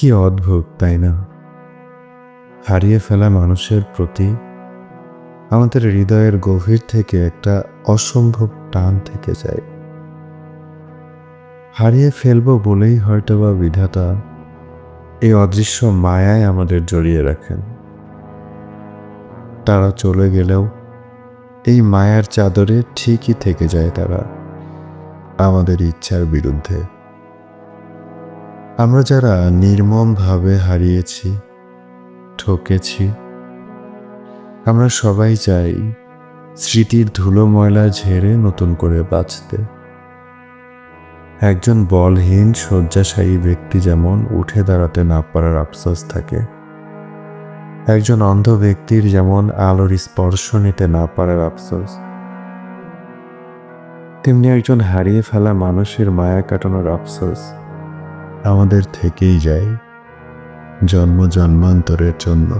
কি অদ্ভুত, তাই না? হারিয়ে ফেলা মানুষের প্রতি আমাদের হৃদয়ের গভীর থেকে একটা অসম্ভব টান থেকে যায়। হারিয়ে ফেলব বলেই হয়তোবা বিধাতা এই অদৃশ্য মায়ায় আমাদের জড়িয়ে রাখেন। তারা চলে গেলেও এই মায়ার চাদরে ঠিকই থেকে যায় তারা আমাদের ইচ্ছার বিরুদ্ধে। আমরা যারা নির্মমভাবে হারিয়েছি, ঠকেছি, আমরা সবাই চাই স্মৃতির ধুলো ময়লা ঝেড়ে নতুন করে বাঁচতে। একজন বলহীন, শয্যাশায়ী ব্যক্তি যেমন উঠে দাঁড়াতে না পারার আফসোস থাকে, একজন অন্ধ ব্যক্তির যেমন আলোর স্পর্শ নিতে না পারার আফসোস, তেমনি একজন হারিয়ে ফেলা মানুষের মায়া কাটানোর আফসোস। আমাদের থেকেই যায় জন্ম জন্মান্তরের জন্য।